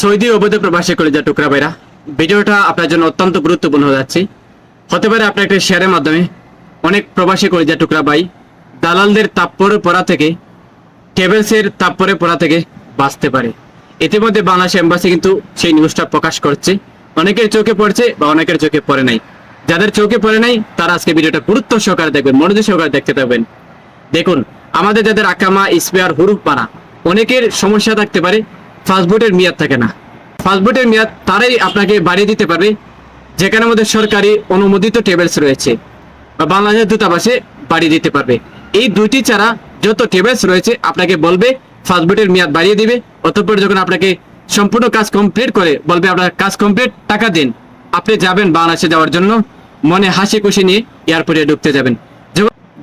Saudi অবৈধ প্রবাসী কলেজা টুকরা ভাইরা, ভিডিওটা আপনার জন্য অত্যন্ত গুরুত্বপূর্ণ হয়ে যাচ্ছে। হতে পারে আপনার একটা শেয়ারের মাধ্যমে অনেক প্রবাসী কলেজা টুকরা ভাই দালালদের তাপ্পরে পড়া থেকে টেবেলসের তাপ্পরে পড়া থেকে বাঁচতে পারে। ইতিমধ্যে বাংলাদেশ এম্বাসি কিন্তু সেই নিউজটা প্রকাশ করছে। অনেকের চোখে পড়ছে বা অনেকের চোখে পড়ে নাই। যাদের চোখে পড়ে নাই, তারা আজকে ভিডিওটা গুরুত্ব সহকারে দেখবেন, মনোযোগ সহকারে দেখতে থাকবেন। দেখুন, আমাদের যাদের আকামা স্পেয়ার হুরুফ পানা অনেকের সমস্যা থাকতে পারে ফাস্টফুডের মেয়াদ থাকে না। ফাস্টফুডের মেয়াদ তারাই আপনাকে বাড়িয়ে দিতে পারবে, যেখানে আমাদের সরকারি অনুমোদিত টেবিলস রয়েছে বা বাংলাদেশের দূতাবাসে বাড়িয়ে দিতে পারবে। এই দুইটি ছাড়া যত টেবিলস রয়েছে, আপনাকে বলবে ফাস্টফুডের মেয়াদ বাড়িয়ে দিবে, অতঃপর যখন আপনাকে সম্পূর্ণ কাজ কমপ্লিট করে বলবে, আপনার কাজ কমপ্লিট টাকা দিন। আপনি যাবেন বাংলাদেশে যাওয়ার জন্য, মনে হাসি খুশি নিয়ে এয়ারপোর্টে ঢুকতে যাবেন।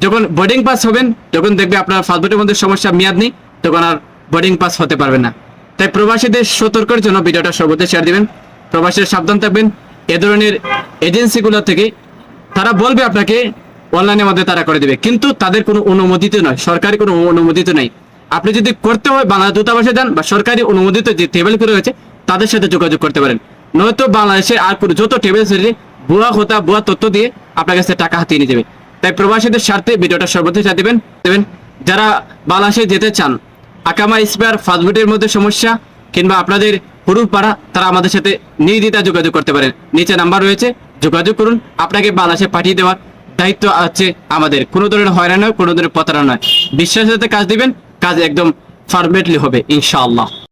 যখন- বোর্ডিং পাস হবেন, তখন দেখবে আপনার ফাস্টফুডের মধ্যে সমস্যা, মেয়াদ নেই, তখন আর বোর্ডিং পাস হতে পারবে না। তাই প্রবাসীদের সতর্কের জন্য ভিডিওটা সর্বদা শেয়ার দিবেন। প্রবাসীরা সাবধান থাকবেন। এ ধরনের এজেন্সিগুলো থেকে তারা বলবে আপনাকে অনলাইনের মধ্যে তারা করে দেবে। কিন্তু তাদের কোনো অনুমোদিত নয়, সরকারি কোনো অনুমোদিত নাই। আপনি যদি করতে হয়, বাংলাদেশ দূতাবাসে যান বা সরকারি অনুমোদিত যে টেবিলগুলো রয়েছে, তাদের সাথে যোগাযোগ করতে পারেন। নয়তো বাংলাদেশে আর কোনো যত টেবিল রয়েছে ভুয়া হতা ভুয়া তথ্য দিয়ে আপনার কাছে টাকা হাতিয়ে নিয়ে যাবে। তাই প্রবাসীদের স্বার্থে ভিডিওটা সর্বদা দেবেন দেবেন। যারা বাংলাদেশে যেতে চান আকামা স্পেয়ার ফাস্টফুডের মধ্যে সমস্যা কিংবা আপনাদের হুরুর পাড়া তারা আমাদের সাথে নির্দ্বিধা যোগাযোগ করতে পারেন। নিচে নাম্বার রয়েছে, যোগাযোগ করুন। আপনাকে বাংলাদেশে পাঠিয়ে দেওয়ার দায়িত্ব আছে আমাদের। কোনো ধরনের হয়রানি নয়, কোনো ধরনের প্রতারণা নয়। বিশ্বাসের সাথে কাজ দিবেন, কাজ একদম ফার্মেটলি হবে, ইনশাআল্লাহ।